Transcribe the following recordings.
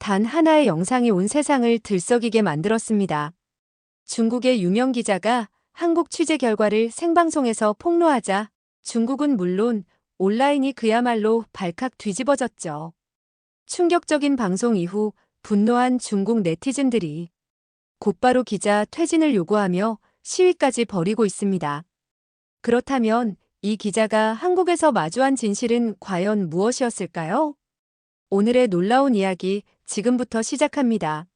단 하나의 영상이 온 세상을 들썩이게 만들었습니다. 중국의 유명 기자가 한국 취재 결과를 생방송에서 폭로하자 중국은 물론 온라인이 그야말로 발칵 뒤집어졌죠. 충격적인 방송 이후 분노한 중국 네티즌들이 곧바로 기자 퇴진을 요구하며 시위까지 벌이고 있습니다. 그렇다면 이 기자가 한국에서 마주한 진실은 과연 무엇이었을까요? 오늘의 놀라운 이야기 지금부터 시작합니다.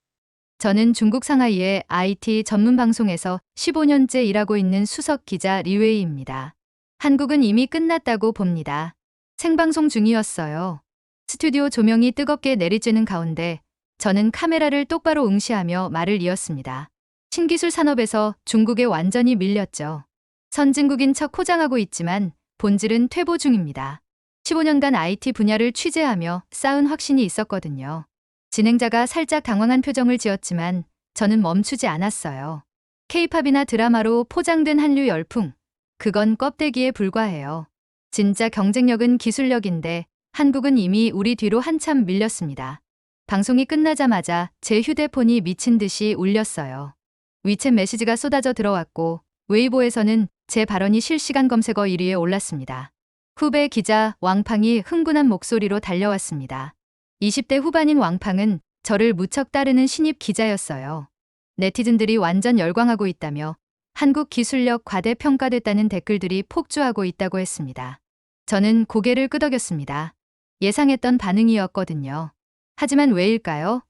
저는 중국 상하이의 IT 전문 방송에서 15년째 일하고 있는 수석 기자 리웨이입니다. 한국은 이미 끝났다고 봅니다. 생방송 중이었어요. 스튜디오 조명이 뜨겁게 내리쬐는 가운데 저는 카메라를 똑바로 응시하며 말을 이었습니다. 신기술 산업에서 중국에 완전히 밀렸죠. 선진국인 척 포장하고 있지만 본질은 퇴보 중입니다. 15년간 IT 분야를 취재하며 쌓은 확신이 있었거든요. 진행자가 살짝 당황한 표정을 지었지만 저는 멈추지 않았어요. 케이팝이나 드라마로 포장된 한류 열풍. 그건 껍데기에 불과해요. 진짜 경쟁력은 기술력인데 한국은 이미 우리 뒤로 한참 밀렸습니다. 방송이 끝나자마자 제 휴대폰이 미친 듯이 울렸어요. 위챗 메시지가 쏟아져 들어왔고 웨이보에서는 제 발언이 실시간 검색어 1위에 올랐습니다. 후배 기자 왕팡이 흥분한 목소리로 달려왔습니다. 20대 후반인 왕팡은 저를 무척 따르는 신입 기자였어요. 네티즌들이 완전 열광하고 있다며 한국 기술력 과대평가됐다는 댓글들이 폭주하고 있다고 했습니다. 저는 고개를 끄덕였습니다. 예상했던 반응이었거든요. 하지만 왜일까요?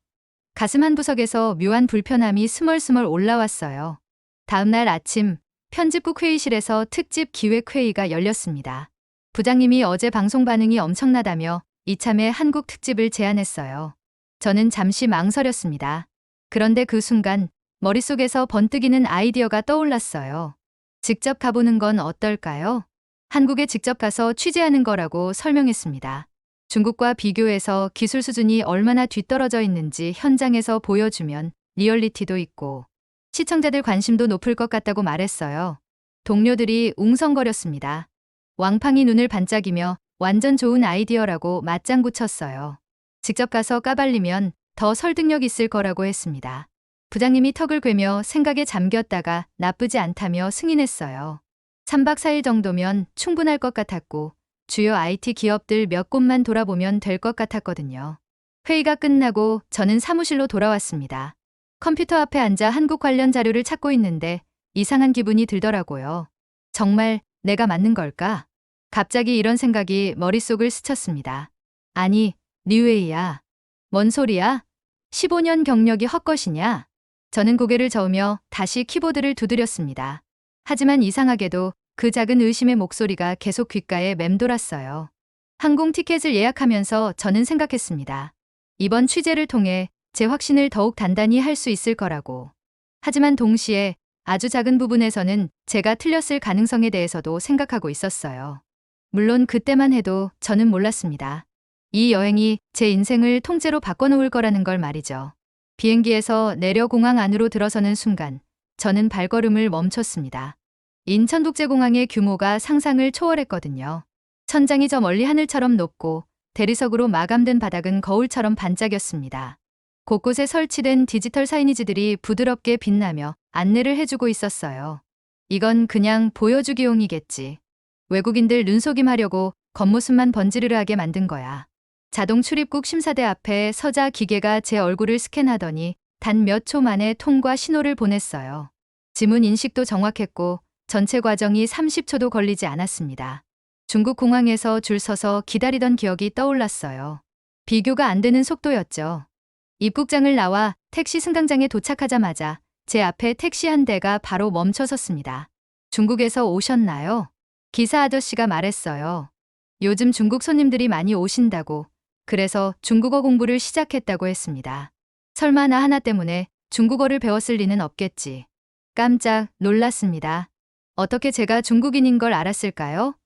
가슴 한 구석에서 묘한 불편함이 스멀스멀 올라왔어요. 다음날 아침 편집국 회의실에서 특집 기획회의가 열렸습니다. 부장님이 어제 방송 반응이 엄청나다며 이참에 한국 특집을 제안했어요. 저는 잠시 망설였습니다. 그런데 그 순간 머릿속에서 번뜩이는 아이디어가 떠올랐어요. 직접 가보는 건 어떨까요? 한국에 직접 가서 취재하는 거라고 설명했습니다. 중국과 비교해서 기술 수준이 얼마나 뒤떨어져 있는지 현장에서 보여주면 리얼리티도 있고 시청자들 관심도 높을 것 같다고 말했어요. 동료들이 웅성거렸습니다. 왕팡이 눈을 반짝이며 완전 좋은 아이디어라고 맞장구 쳤어요. 직접 가서 까발리면 더 설득력 있을 거라고 했습니다. 부장님이 턱을 괴며 생각에 잠겼다가 나쁘지 않다며 승인했어요. 3박 4일 정도면 충분할 것 같았고 주요 IT 기업들 몇 곳만 돌아보면 될 것 같았거든요. 회의가 끝나고 저는 사무실로 돌아왔습니다. 컴퓨터 앞에 앉아 한국 관련 자료를 찾고 있는데 이상한 기분이 들더라고요. 정말 내가 맞는 걸까? 갑자기 이런 생각이 머릿속을 스쳤습니다. 아니, 리웨이야. 뭔 소리야? 15년 경력이 헛것이냐? 저는 고개를 저으며 다시 키보드를 두드렸습니다. 하지만 이상하게도 그 작은 의심의 목소리가 계속 귓가에 맴돌았어요. 항공 티켓을 예약하면서 저는 생각했습니다. 이번 취재를 통해 제 확신을 더욱 단단히 할 수 있을 거라고. 하지만 동시에 아주 작은 부분에서는 제가 틀렸을 가능성에 대해서도 생각하고 있었어요. 물론 그때만 해도 저는 몰랐습니다. 이 여행이 제 인생을 통째로 바꿔놓을 거라는 걸 말이죠. 비행기에서 내려 공항 안으로 들어서는 순간 저는 발걸음을 멈췄습니다. 인천국제공항의 규모가 상상을 초월했거든요. 천장이 저 멀리 하늘처럼 높고 대리석으로 마감된 바닥은 거울처럼 반짝였습니다. 곳곳에 설치된 디지털 사이니지들이 부드럽게 빛나며 안내를 해주고 있었어요. 이건 그냥 보여주기용이겠지. 외국인들 눈속임하려고 겉모습만 번지르르하게 만든 거야. 자동 출입국 심사대 앞에 서자 기계가 제 얼굴을 스캔하더니 단 몇 초 만에 통과 신호를 보냈어요. 지문 인식도 정확했고 전체 과정이 30초도 걸리지 않았습니다. 중국 공항에서 줄 서서 기다리던 기억이 떠올랐어요. 비교가 안 되는 속도였죠. 입국장을 나와 택시 승강장에 도착하자마자 제 앞에 택시 한 대가 바로 멈춰 섰습니다. 중국에서 오셨나요? 기사 아저씨가 말했어요. 요즘 중국 손님들이 많이 오신다고. 그래서 중국어 공부를 시작했다고 했습니다. 설마 나 하나 때문에 중국어를 배웠을 리는 없겠지. 깜짝 놀랐습니다. 어떻게 제가 중국인인 걸 알았을까요?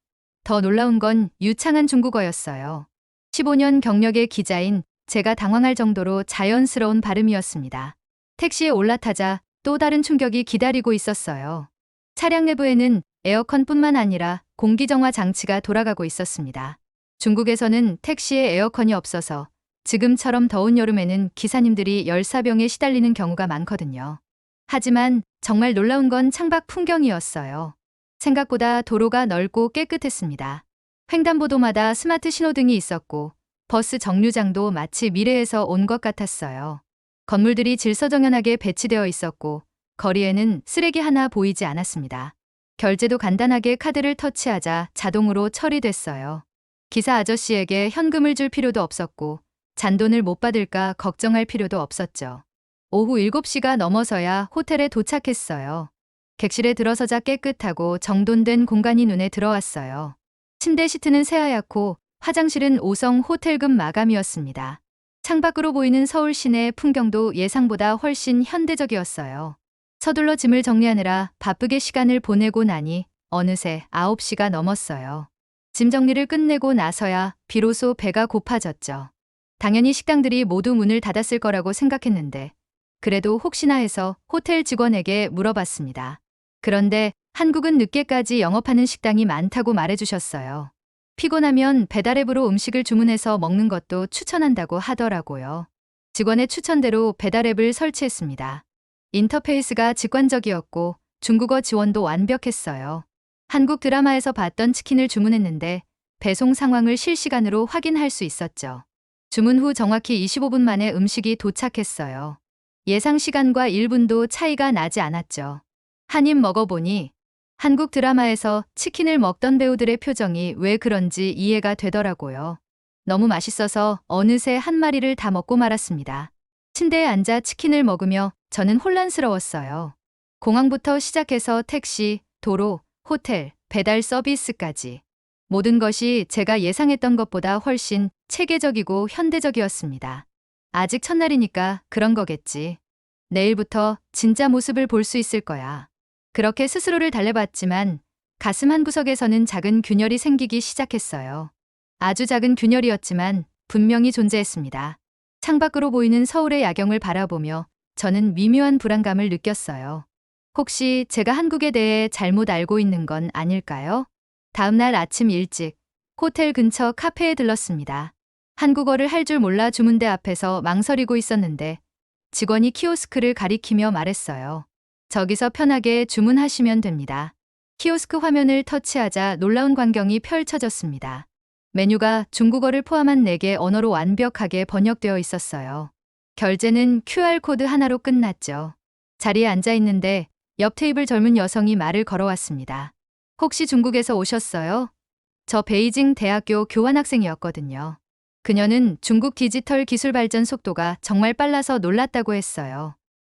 더 놀라운 건 유창한 중국어였어요. 15년 경력의 기자인 제가 당황할 정도로 자연스러운 발음이었습니다. 택시에 올라타자 또 다른 충격이 기다리고 있었어요. 차량 내부에는 에어컨뿐만 아니라 공기정화 장치가 돌아가고 있었습니다. 중국에서는 택시에 에어컨이 없어서 지금처럼 더운 여름에는 기사님들이 열사병에 시달리는 경우가 많거든요. 하지만 정말 놀라운 건 창밖 풍경이었어요. 생각보다 도로가 넓고 깨끗했습니다. 횡단보도마다 스마트 신호등이 있었고 버스 정류장도 마치 미래에서 온 것 같았어요. 건물들이 질서정연하게 배치되어 있었고 거리에는 쓰레기 하나 보이지 않았습니다. 결제도 간단하게 카드를 터치하자 자동으로 처리됐어요. 기사 아저씨에게 현금을 줄 필요도 없었고 잔돈을 못 받을까 걱정할 필요도 없었죠. 오후 7시가 넘어서야 호텔에 도착했어요. 객실에 들어서자 깨끗하고 정돈된 공간이 눈에 들어왔어요. 침대 시트는 새하얗고 화장실은 5성 호텔급 마감이었습니다. 창밖으로 보이는 서울 시내 풍경도 예상보다 훨씬 현대적이었어요. 서둘러 짐을 정리하느라 바쁘게 시간을 보내고 나니 어느새 9시가 넘었어요. 짐 정리를 끝내고 나서야 비로소 배가 고파졌죠. 당연히 식당들이 모두 문을 닫았을 거라고 생각했는데 그래도 혹시나 해서 호텔 직원에게 물어봤습니다. 그런데 한국은 늦게까지 영업하는 식당이 많다고 말해주셨어요. 피곤하면 배달앱으로 음식을 주문해서 먹는 것도 추천한다고 하더라고요. 직원의 추천대로 배달앱을 설치했습니다. 인터페이스가 직관적이었고 중국어 지원도 완벽했어요. 한국 드라마에서 봤던 치킨을 주문했는데 배송 상황을 실시간으로 확인할 수 있었죠. 주문 후 정확히 25분 만에 음식이 도착했어요. 예상 시간과 1분도 차이가 나지 않았죠. 한 입 먹어보니 한국 드라마에서 치킨을 먹던 배우들의 표정이 왜 그런지 이해가 되더라고요. 너무 맛있어서 어느새 한 마리를 다 먹고 말았습니다. 침대에 앉아 치킨을 먹으며 저는 혼란스러웠어요. 공항부터 시작해서 택시, 도로, 호텔, 배달 서비스까지. 모든 것이 제가 예상했던 것보다 훨씬 체계적이고 현대적이었습니다. 아직 첫날이니까 그런 거겠지. 내일부터 진짜 모습을 볼 수 있을 거야. 그렇게 스스로를 달래봤지만 가슴 한구석에서는 작은 균열이 생기기 시작했어요. 아주 작은 균열이었지만 분명히 존재했습니다. 창밖으로 보이는 서울의 야경을 바라보며 저는 미묘한 불안감을 느꼈어요. 혹시 제가 한국에 대해 잘못 알고 있는 건 아닐까요? 다음날 아침 일찍 호텔 근처 카페에 들렀습니다. 한국어를 할 줄 몰라 주문대 앞에서 망설이고 있었는데 직원이 키오스크를 가리키며 말했어요. 저기서 편하게 주문하시면 됩니다. 키오스크 화면을 터치하자 놀라운 광경이 펼쳐졌습니다. 메뉴가 중국어를 포함한 4개 언어로 완벽하게 번역되어 있었어요. 결제는 QR코드 하나로 끝났죠. 자리에 앉아 있는데 옆 테이블 젊은 여성이 말을 걸어왔습니다. 혹시 중국에서 오셨어요? 저 베이징 대학교 교환학생이었거든요. 그녀는 중국 디지털 기술 발전 속도가 정말 빨라서 놀랐다고 했어요.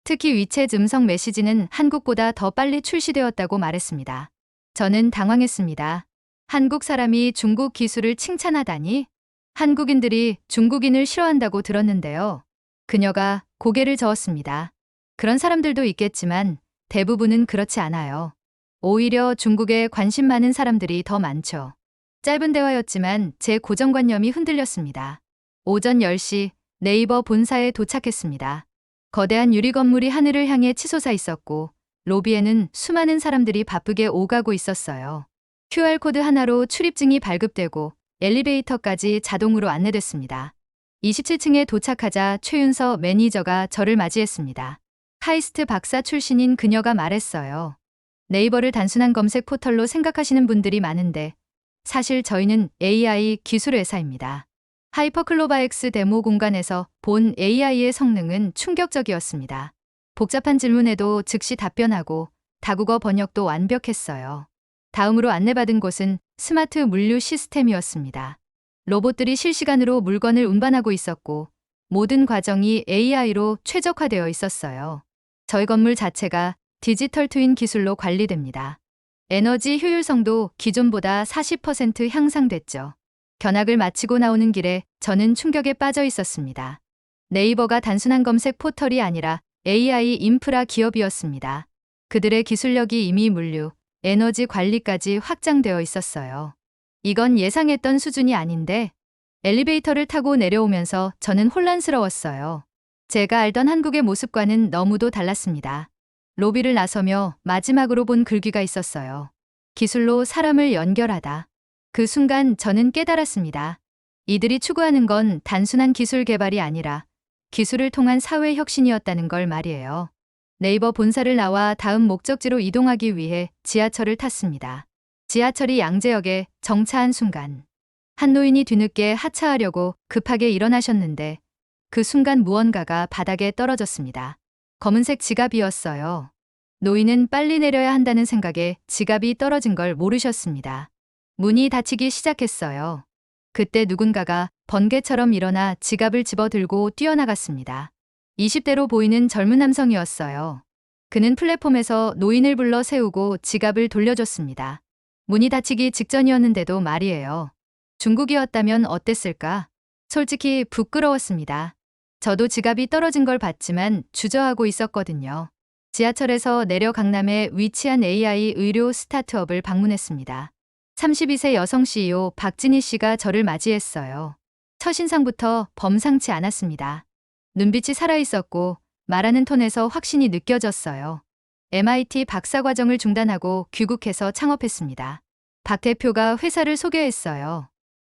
특히 위챗 음성 메시지는 한국보다 더 빨리 출시되었다고 말했습니다. 저는 당황했습니다. 한국 사람이 중국 기술을 칭찬하다니? 한국인들이 중국인을 싫어한다고 들었는데요. 그녀가 고개를 저었습니다. 그런 사람들도 있겠지만 대부분은 그렇지 않아요. 오히려 중국에 관심 많은 사람들이 더 많죠. 짧은 대화였지만 제 고정관념이 흔들렸습니다. 오전 10시 네이버 본사에 도착했습니다. 거대한 유리 건물이 하늘을 향해 치솟아 있었고 로비에는 수많은 사람들이 바쁘게 오가고 있었어요. QR코드 하나로 출입증이 발급되고 엘리베이터까지 자동으로 안내됐습니다. 27층에 도착하자 최윤서 매니저가 저를 맞이했습니다. 카이스트 박사 출신인 그녀가 말했어요. 네이버를 단순한 검색 포털로 생각하시는 분들이 많은데 사실 저희는 AI 기술 회사입니다. 하이퍼클로바엑스 데모 공간에서 본 AI의 성능은 충격적이었습니다. 복잡한 질문에도 즉시 답변하고 다국어 번역도 완벽했어요. 다음으로 안내받은 곳은 스마트 물류 시스템이었습니다. 로봇들이 실시간으로 물건을 운반하고 있었고 모든 과정이 AI로 최적화되어 있었어요. 저희 건물 자체가 디지털 트윈 기술로 관리됩니다. 에너지 효율성도 기존보다 40% 향상됐죠. 견학을 마치고 나오는 길에 저는 충격에 빠져 있었습니다. 네이버가 단순한 검색 포털이 아니라 AI 인프라 기업이었습니다. 그들의 기술력이 이미 물류, 에너지 관리까지 확장되어 있었어요. 이건 예상했던 수준이 아닌데 엘리베이터를 타고 내려오면서 저는 혼란스러웠어요. 제가 알던 한국의 모습과는 너무도 달랐습니다. 로비를 나서며 마지막으로 본 글귀가 있었어요. 기술로 사람을 연결하다. 그 순간 저는 깨달았습니다. 이들이 추구하는 건 단순한 기술 개발이 아니라 기술을 통한 사회 혁신이었다는 걸 말이에요. 네이버 본사를 나와 다음 목적지로 이동하기 위해 지하철을 탔습니다. 지하철이 양재역에 정차한 순간 한 노인이 뒤늦게 하차하려고 급하게 일어나셨는데 그 순간 무언가가 바닥에 떨어졌습니다. 검은색 지갑이었어요. 노인은 빨리 내려야 한다는 생각에 지갑이 떨어진 걸 모르셨습니다. 문이 닫히기 시작했어요. 그때 누군가가 번개처럼 일어나 지갑을 집어들고 뛰어나갔습니다. 20대로 보이는 젊은 남성이었어요. 그는 플랫폼에서 노인을 불러 세우고 지갑을 돌려줬습니다. 문이 닫히기 직전이었는데도 말이에요. 중국이었다면 어땠을까? 솔직히 부끄러웠습니다. 저도 지갑이 떨어진 걸 봤지만 주저하고 있었거든요. 지하철에서 내려 강남에 위치한 AI 의료 스타트업을 방문했습니다. 32세 여성 CEO 박진희 씨가 저를 맞이했어요. 첫인상부터 범상치 않았습니다. 눈빛이 살아있었고 말하는 톤에서 확신이 느껴졌어요. MIT 박사 과정을 중단하고 귀국해서 창업했습니다. 박 대표가 회사를 소개했어요.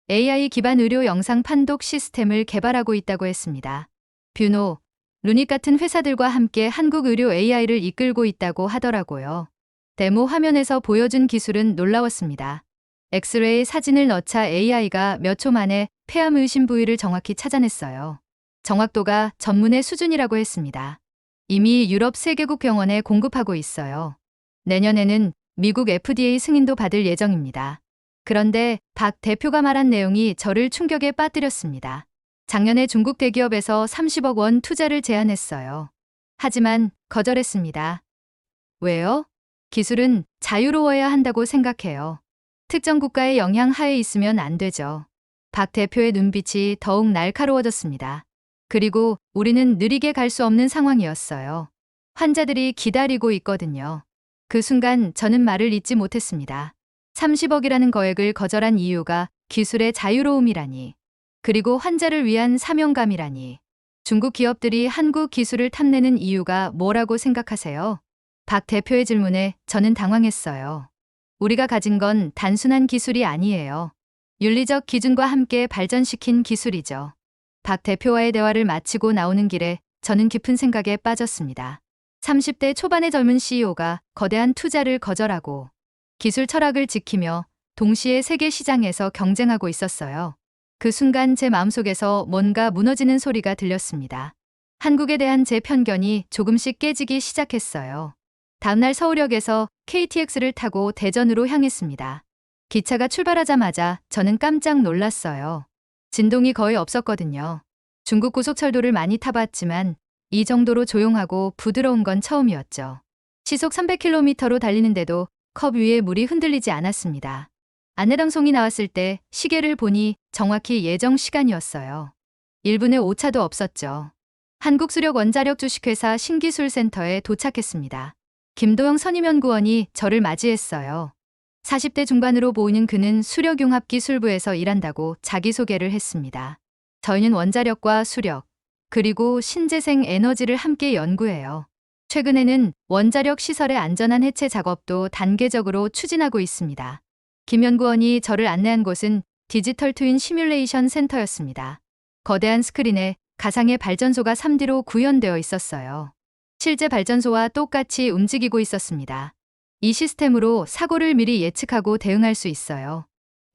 AI 기반 의료 영상 판독 시스템을 개발하고 있다고 했습니다. 뷰노, 루닛 같은 회사들과 함께 한국 의료 AI를 이끌고 있다고 하더라고요. 데모 화면에서 보여준 기술은 놀라웠습니다. 엑스레이 사진을 넣자 AI가 몇 초 만에 폐암 의심 부위를 정확히 찾아냈어요. 정확도가 전문의 수준이라고 했습니다. 이미 유럽 세개국 병원에 공급하고 있어요. 내년에는 미국 FDA 승인도 받을 예정입니다. 그런데 박 대표가 말한 내용이 저를 충격에 빠뜨렸습니다. 작년에 중국 대기업에서 30억 원 투자를 제안했어요. 하지만 거절했습니다. 왜요? 기술은 자유로워야 한다고 생각해요. 특정 국가의 영향 하에 있으면 안 되죠. 박 대표의 눈빛이 더욱 날카로워졌습니다. 그리고 우리는 느리게 갈 수 없는 상황이었어요. 환자들이 기다리고 있거든요. 그 순간 저는 말을 잇지 못했습니다. 30억이라는 거액을 거절한 이유가 기술의 자유로움이라니. 그리고 환자를 위한 사명감이라니. 중국 기업들이 한국 기술을 탐내는 이유가 뭐라고 생각하세요? 박 대표의 질문에 저는 당황했어요. 우리가 가진 건 단순한 기술이 아니에요. 윤리적 기준과 함께 발전시킨 기술이죠. 박 대표와의 대화를 마치고 나오는 길에 저는 깊은 생각에 빠졌습니다. 30대 초반의 젊은 CEO가 거대한 투자를 거절하고 기술 철학을 지키며 동시에 세계 시장에서 경쟁하고 있었어요. 그 순간 제 마음속에서 뭔가 무너지는 소리가 들렸습니다. 한국에 대한 제 편견이 조금씩 깨지기 시작했어요. 다음날 서울역에서 KTX를 타고 대전으로 향했습니다. 기차가 출발하자마자 저는 깜짝 놀랐어요. 진동이 거의 없었거든요. 중국 고속철도를 많이 타봤지만 이 정도로 조용하고 부드러운 건 처음이었죠. 시속 300km로 달리는데도 컵 위에 물이 흔들리지 않았습니다. 안내방송이 나왔을 때 시계를 보니 정확히 예정 시간이었어요. 1분의 오차도 없었죠. 한국수력 원자력 주식회사 신기술센터에 도착했습니다. 김도영 선임연구원이 저를 맞이했어요. 40대 중반으로 보이는 그는 수력융합기술부에서 일한다고 자기소개를 했습니다. 저희는 원자력과 수력, 그리고 신재생 에너지를 함께 연구해요. 최근에는 원자력 시설의 안전한 해체 작업도 단계적으로 추진하고 있습니다. 김 연구원이 저를 안내한 곳은 디지털 트윈 시뮬레이션 센터였습니다. 거대한 스크린에 가상의 발전소가 3D로 구현되어 있었어요. 실제 발전소와 똑같이 움직이고 있었습니다. 이 시스템으로 사고를 미리 예측하고 대응할 수 있어요.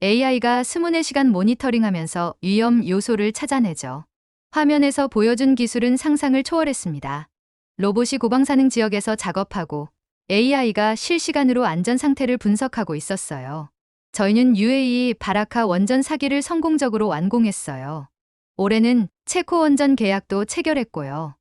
AI가 스문의 시간 모니터링하면서 위험 요소를 찾아내죠. 화면에서 보여준 기술은 상상을 초월했습니다. 로봇이 고방사능 지역에서 작업하고 AI가 실시간으로 안전 상태를 분석하고 있었어요. 저희는 UAE 바라카 원전 사기를 성공적으로 완공했어요. 올해는 체코 원전 계약도 체결했고요.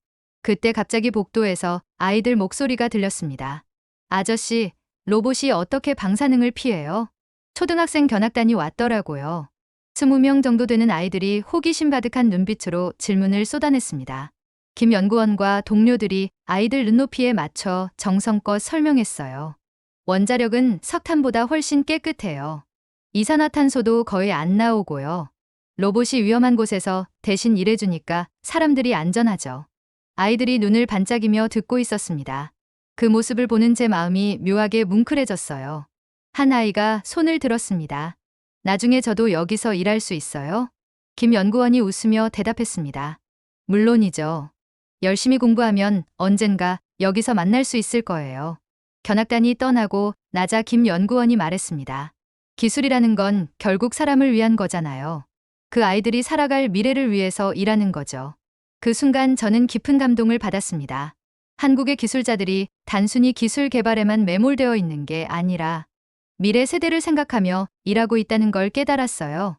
그때 갑자기 복도에서 아이들 목소리가 들렸습니다. 아저씨, 로봇이 어떻게 방사능을 피해요? 초등학생 견학단이 왔더라고요. 20명 정도 되는 아이들이 호기심 가득한 눈빛으로 질문을 쏟아냈습니다. 김 연구원과 동료들이 아이들 눈높이에 맞춰 정성껏 설명했어요. 원자력은 석탄보다 훨씬 깨끗해요. 이산화탄소도 거의 안 나오고요. 로봇이 위험한 곳에서 대신 일해주니까 사람들이 안전하죠. 아이들이 눈을 반짝이며 듣고 있었습니다. 그 모습을 보는 제 마음이 묘하게 뭉클해졌어요. 한 아이가 손을 들었습니다. 나중에 저도 여기서 일할 수 있어요? 김 연구원이 웃으며 대답했습니다. 물론이죠. 열심히 공부하면 언젠가 여기서 만날 수 있을 거예요. 견학단이 떠나고 나자 김 연구원이 말했습니다. 기술이라는 건 결국 사람을 위한 거잖아요. 그 아이들이 살아갈 미래를 위해서 일하는 거죠. 그 순간 저는 깊은 감동을 받았습니다. 한국의 기술자들이 단순히 기술 개발에만 매몰되어 있는 게 아니라 미래 세대를 생각하며 일하고 있다는 걸 깨달았어요.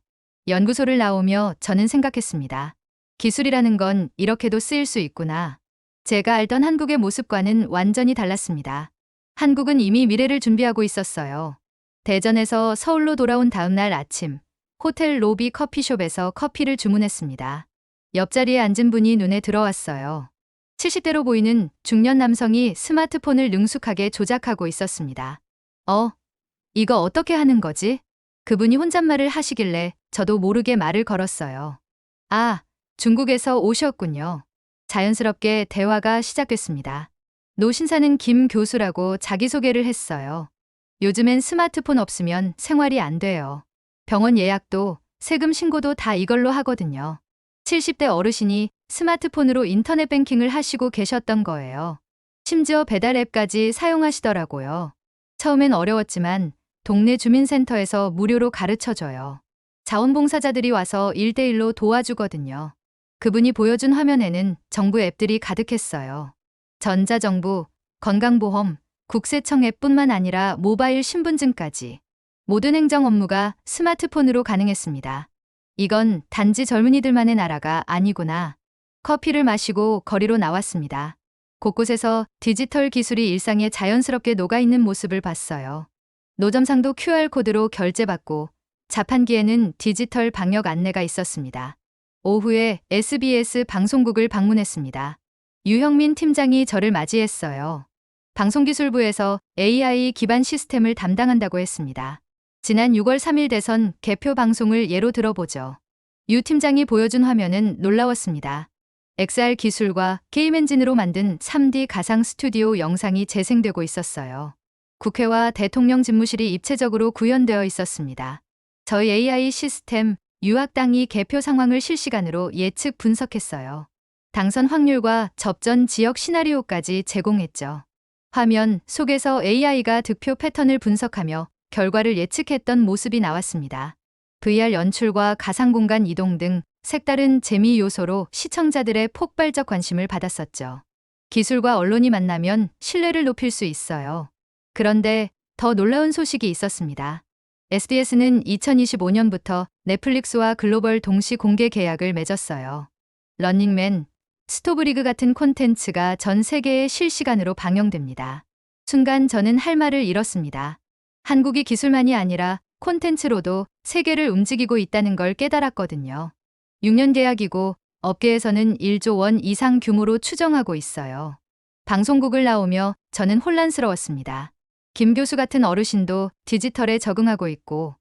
연구소를 나오며 저는 생각했습니다. 기술이라는 건 이렇게도 쓰일 수 있구나. 제가 알던 한국의 모습과는 완전히 달랐습니다. 한국은 이미 미래를 준비하고 있었어요. 대전에서 서울로 돌아온 다음 날 아침, 호텔 로비 커피숍에서 커피를 주문했습니다. 옆자리에 앉은 분이 눈에 들어왔어요. 70대로 보이는 중년 남성이 스마트폰을 능숙하게 조작하고 있었습니다. 어, 이거 어떻게 하는 거지? 그분이 혼잣말을 하시길래 저도 모르게 말을 걸었어요. 아, 중국에서 오셨군요. 자연스럽게 대화가 시작됐습니다. 노 신사는 김 교수라고 자기소개를 했어요. 요즘엔 스마트폰 없으면 생활이 안 돼요. 병원 예약도 세금 신고도 다 이걸로 하거든요. 70대 어르신이 스마트폰으로 인터넷 뱅킹을 하시고 계셨던 거예요. 심지어 배달 앱까지 사용하시더라고요. 처음엔 어려웠지만 동네 주민센터에서 무료로 가르쳐줘요. 자원봉사자들이 와서 1대1로 도와주거든요. 그분이 보여준 화면에는 정부 앱들이 가득했어요. 전자정부, 건강보험, 국세청 앱뿐만 아니라 모바일 신분증까지 모든 행정 업무가 스마트폰으로 가능했습니다. 이건 단지 젊은이들만의 나라가 아니구나. 커피를 마시고 거리로 나왔습니다. 곳곳에서 디지털 기술이 일상에 자연스럽게 녹아있는 모습을 봤어요. 노점상도 QR코드로 결제받고 자판기에는 디지털 방역 안내가 있었습니다. 오후에 SBS 방송국을 방문했습니다. 유형민 팀장이 저를 맞이했어요. 방송기술부에서 AI 기반 시스템을 담당한다고 했습니다. 지난 6월 3일 대선 개표 방송을 예로 들어보죠. 유 팀장이 보여준 화면은 놀라웠습니다. XR 기술과 게임 엔진으로 만든 3D 가상 스튜디오 영상이 재생되고 있었어요. 국회와 대통령 집무실이 입체적으로 구현되어 있었습니다. 저희 AI 시스템 유학당이 개표 상황을 실시간으로 예측 분석했어요. 당선 확률과 접전 지역 시나리오까지 제공했죠. 화면 속에서 AI가 득표 패턴을 분석하며 결과를 예측했던 모습이 나왔습니다. VR 연출과 가상공간 이동 등 색다른 재미 요소로 시청자들의 폭발적 관심을 받았었죠. 기술과 언론이 만나면 신뢰를 높일 수 있어요. 그런데 더 놀라운 소식이 있었습니다. SBS는 2025년부터 넷플릭스와 글로벌 동시 공개 계약을 맺었어요. 런닝맨, 스토브리그 같은 콘텐츠가 전 세계에 실시간으로 방영됩니다. 순간 저는 할 말을 잃었습니다. 한국이 기술만이 아니라 콘텐츠로도 세계를 움직이고 있다는 걸 깨달았거든요. 6년 계약이고 업계에서는 1조 원 이상 규모로 추정하고 있어요. 방송국을 나오며 저는 혼란스러웠습니다. 김 교수 같은 어르신도 디지털에 적응하고 있고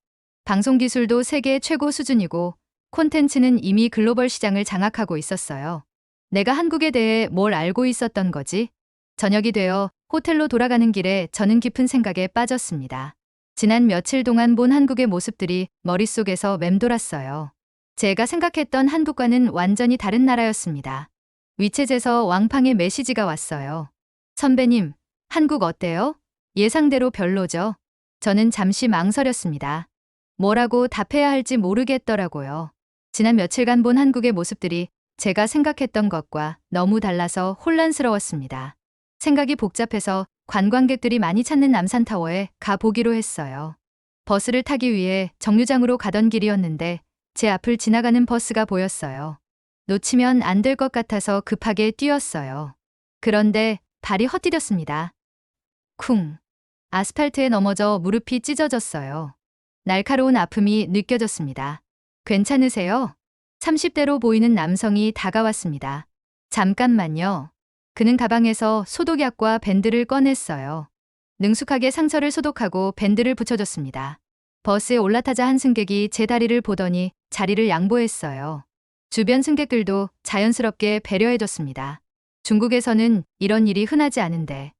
방송 기술도 세계 최고 수준이고 콘텐츠는 이미 글로벌 시장을 장악하고 있었어요. 내가 한국에 대해 뭘 알고 있었던 거지? 저녁이 되어 호텔로 돌아가는 길에 저는 깊은 생각에 빠졌습니다. 지난 며칠 동안 본 한국의 모습들이 머릿속에서 맴돌았어요. 제가 생각했던 한국과는 완전히 다른 나라였습니다. 위챗에서 왕팡의 메시지가 왔어요. 선배님, 한국 어때요? 예상대로 별로죠. 저는 잠시 망설였습니다. 뭐라고 답해야 할지 모르겠더라고요. 지난 며칠간 본 한국의 모습들이 제가 생각했던 것과 너무 달라서 혼란스러웠습니다. 생각이 복잡해서 관광객들이 많이 찾는 남산타워에 가보기로 했어요. 버스를 타기 위해 정류장으로 가던 길이었는데 제 앞을 지나가는 버스가 보였어요. 놓치면 안 될 것 같아서 급하게 뛰었어요. 그런데 발이 헛디뎠습니다. 쿵. 아스팔트에 넘어져 무릎이 찢어졌어요. 날카로운 아픔이 느껴졌습니다. 괜찮으세요? 30대로 보이는 남성이 다가왔습니다. 잠깐만요. 그는 가방에서 소독약과 밴드를 꺼냈어요. 능숙하게 상처를 소독하고 밴드를 붙여줬습니다. 버스에 올라타자 한 승객이 제 다리를 보더니 자리를 양보했어요. 주변 승객들도 자연스럽게 배려해줬습니다. 중국에서는 이런 일이 흔하지 않은데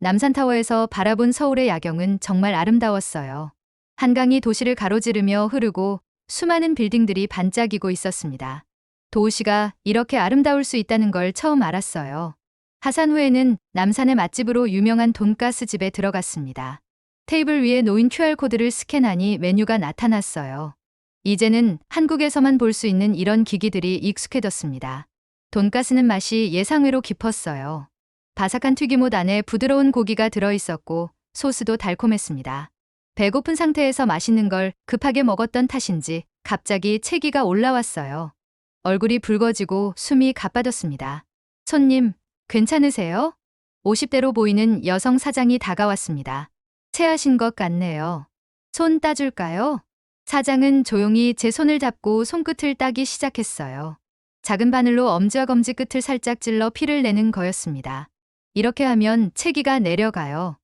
남산타워에서 바라본 서울의 야경은 정말 아름다웠어요. 한강이 도시를 가로지르며 흐르고 수많은 빌딩들이 반짝이고 있었습니다. 도시가 이렇게 아름다울 수 있다는 걸 처음 알았어요. 하산 후에는 남산의 맛집으로 유명한 돈가스 집에 들어갔습니다. 테이블 위에 놓인 QR코드를 스캔하니 메뉴가 나타났어요. 이제는 한국에서만 볼 수 있는 이런 기기들이 익숙해졌습니다. 돈가스는 맛이 예상외로 깊었어요. 바삭한 튀김옷 안에 부드러운 고기가 들어있었고 소스도 달콤했습니다. 배고픈 상태에서 맛있는 걸 급하게 먹었던 탓인지 갑자기 체기가 올라왔어요. 얼굴이 붉어지고 숨이 가빠졌습니다. 손님, 괜찮으세요? 50대로 보이는 여성 사장이 다가왔습니다. 체하신 것 같네요. 손 따줄까요? 사장은 조용히 제 손을 잡고 손끝을 따기 시작했어요. 작은 바늘로 엄지와 검지 끝을 살짝 찔러 피를 내는 거였습니다. 이렇게 하면 체기가 내려가요.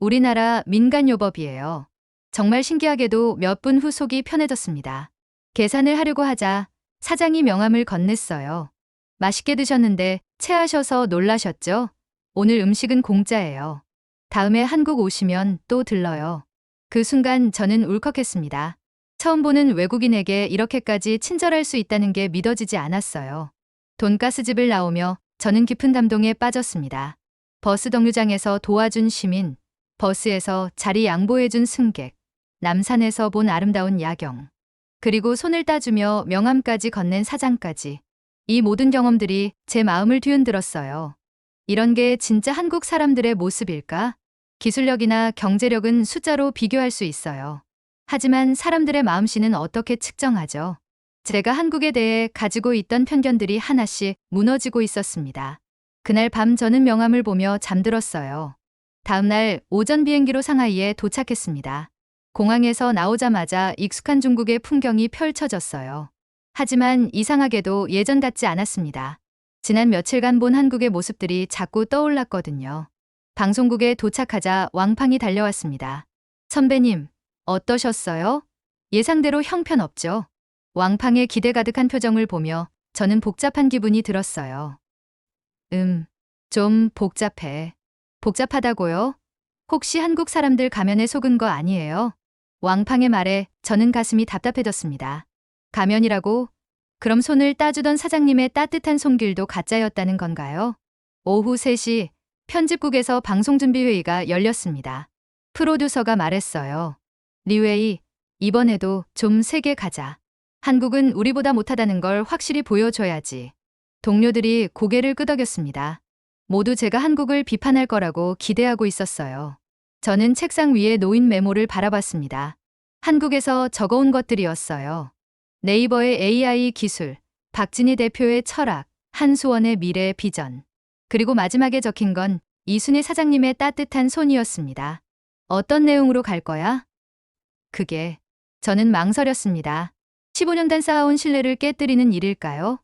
우리나라 민간요법이에요. 정말 신기하게도 몇 분 후 속이 편해졌습니다. 계산을 하려고 하자 사장이 명함을 건넸어요. 맛있게 드셨는데 체하셔서 놀라셨죠? 오늘 음식은 공짜예요. 다음에 한국 오시면 또 들러요. 그 순간 저는 울컥했습니다. 처음 보는 외국인에게 이렇게까지 친절할 수 있다는 게 믿어지지 않았어요. 돈가스 집을 나오며 저는 깊은 감동에 빠졌습니다. 버스 정류장에서 도와준 시민, 버스에서 자리 양보해준 승객, 남산에서 본 아름다운 야경, 그리고 손을 따주며 명함까지 건넨 사장까지. 이 모든 경험들이 제 마음을 뒤흔들었어요. 이런 게 진짜 한국 사람들의 모습일까? 기술력이나 경제력은 숫자로 비교할 수 있어요. 하지만 사람들의 마음씨는 어떻게 측정하죠? 제가 한국에 대해 가지고 있던 편견들이 하나씩 무너지고 있었습니다. 그날 밤 저는 명함을 보며 잠들었어요. 다음날 오전 비행기로 상하이에 도착했습니다. 공항에서 나오자마자 익숙한 중국의 풍경이 펼쳐졌어요. 하지만 이상하게도 예전 같지 않았습니다. 지난 며칠간 본 한국의 모습들이 자꾸 떠올랐거든요. 방송국에 도착하자 왕팡이 달려왔습니다. 선배님, 어떠셨어요? 예상대로 형편없죠? 왕팡의 기대 가득한 표정을 보며 저는 복잡한 기분이 들었어요. 음, 좀 복잡해. 복잡하다고요? 혹시 한국 사람들 가면에 속은 거 아니에요? 왕팡의 말에 저는 가슴이 답답해졌습니다. 가면이라고? 그럼 손을 따주던 사장님의 따뜻한 손길도 가짜였다는 건가요? 오후 3시 편집국에서 방송준비회의가 열렸습니다. 프로듀서가 말했어요. 리웨이, 이번에도 좀 세게 가자. 한국은 우리보다 못하다는 걸 확실히 보여줘야지. 동료들이 고개를 끄덕였습니다. 모두 제가 한국을 비판할 거라고 기대하고 있었어요. 저는 책상 위에 놓인 메모를 바라봤습니다. 한국에서 적어온 것들이었어요. 네이버의 AI 기술, 박진희 대표의 철학, 한수원의 미래 비전. 그리고 마지막에 적힌 건 이순희 사장님의 따뜻한 손이었습니다. 어떤 내용으로 갈 거야? 그게 저는 망설였습니다. 15년간 쌓아온 신뢰를 깨뜨리는 일일까요?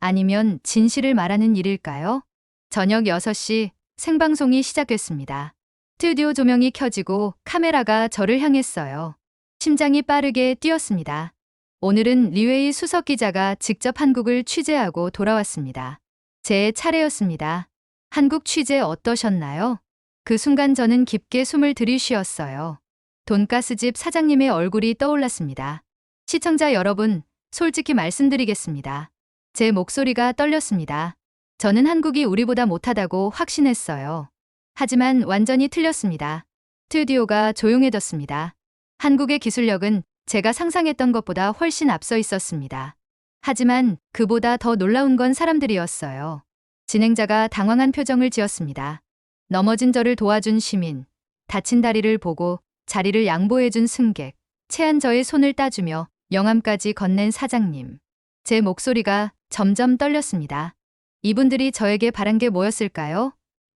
아니면 진실을 말하는 일일까요? 저녁 6시 생방송이 시작됐습니다. 스튜디오 조명이 켜지고 카메라가 저를 향했어요. 심장이 빠르게 뛰었습니다. 오늘은 리웨이 수석 기자가 직접 한국을 취재하고 돌아왔습니다. 제 차례였습니다. 한국 취재 어떠셨나요? 그 순간 저는 깊게 숨을 들이쉬었어요. 돈가스집 사장님의 얼굴이 떠올랐습니다. 시청자 여러분, 솔직히 말씀드리겠습니다. 제 목소리가 떨렸습니다. 저는 한국이 우리보다 못하다고 확신했어요. 하지만 완전히 틀렸습니다. 스튜디오가 조용해졌습니다. 한국의 기술력은 제가 상상했던 것보다 훨씬 앞서 있었습니다. 하지만 그보다 더 놀라운 건 사람들이었어요. 진행자가 당황한 표정을 지었습니다. 넘어진 저를 도와준 시민, 다친 다리를 보고 자리를 양보해준 승객, 체한 저의 손을 따주며 영암까지 건넨 사장님. 제 목소리가 점점 떨렸습니다. 이분들이 저에게 바란 게 뭐였을까요?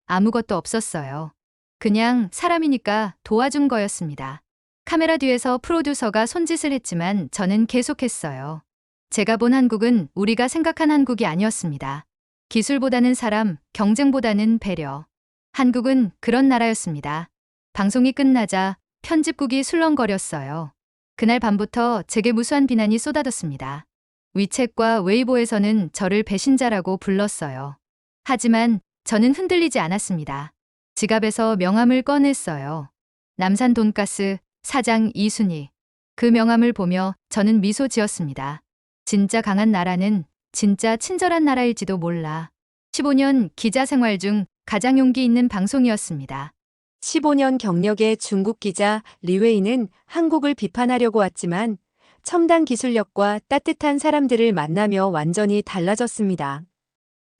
아무것도 없었어요. 그냥 사람이니까 도와준 거였습니다. 카메라 뒤에서 프로듀서가 손짓을 했지만 저는 계속했어요. 제가 본 한국은 우리가 생각한 한국이 아니었습니다. 기술보다는 사람, 경쟁보다는 배려. 한국은 그런 나라였습니다. 방송이 끝나자 편집국이 술렁거렸어요. 그날 밤부터 제게 무수한 비난이 쏟아졌습니다. 위챗과 웨이보에서는 저를 배신자라고 불렀어요. 하지만 저는 흔들리지 않았습니다. 지갑에서 명함을 꺼냈어요. 남산 돈가스 사장 이순희. 그 명함을 보며 저는 미소 지었습니다. 진짜 강한 나라는 진짜 친절한 나라일지도 몰라. 15년 기자 생활 중 가장 용기 있는 방송이었습니다. 15년 경력의 중국 기자 리웨이는 한국을 비판하려고 왔지만 첨단 기술력과 따뜻한 사람들을 만나며 완전히 달라졌습니다.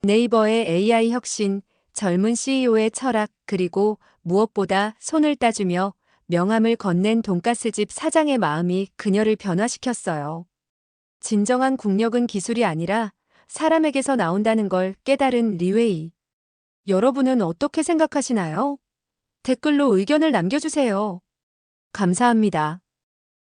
네이버의 AI 혁신, 젊은 CEO의 철학, 그리고 무엇보다 손을 따주며 명함을 건넨 돈가스집 사장의 마음이 그녀를 변화시켰어요. 진정한 국력은 기술이 아니라 사람에게서 나온다는 걸 깨달은 리웨이. 여러분은 어떻게 생각하시나요? 댓글로 의견을 남겨주세요. 감사합니다.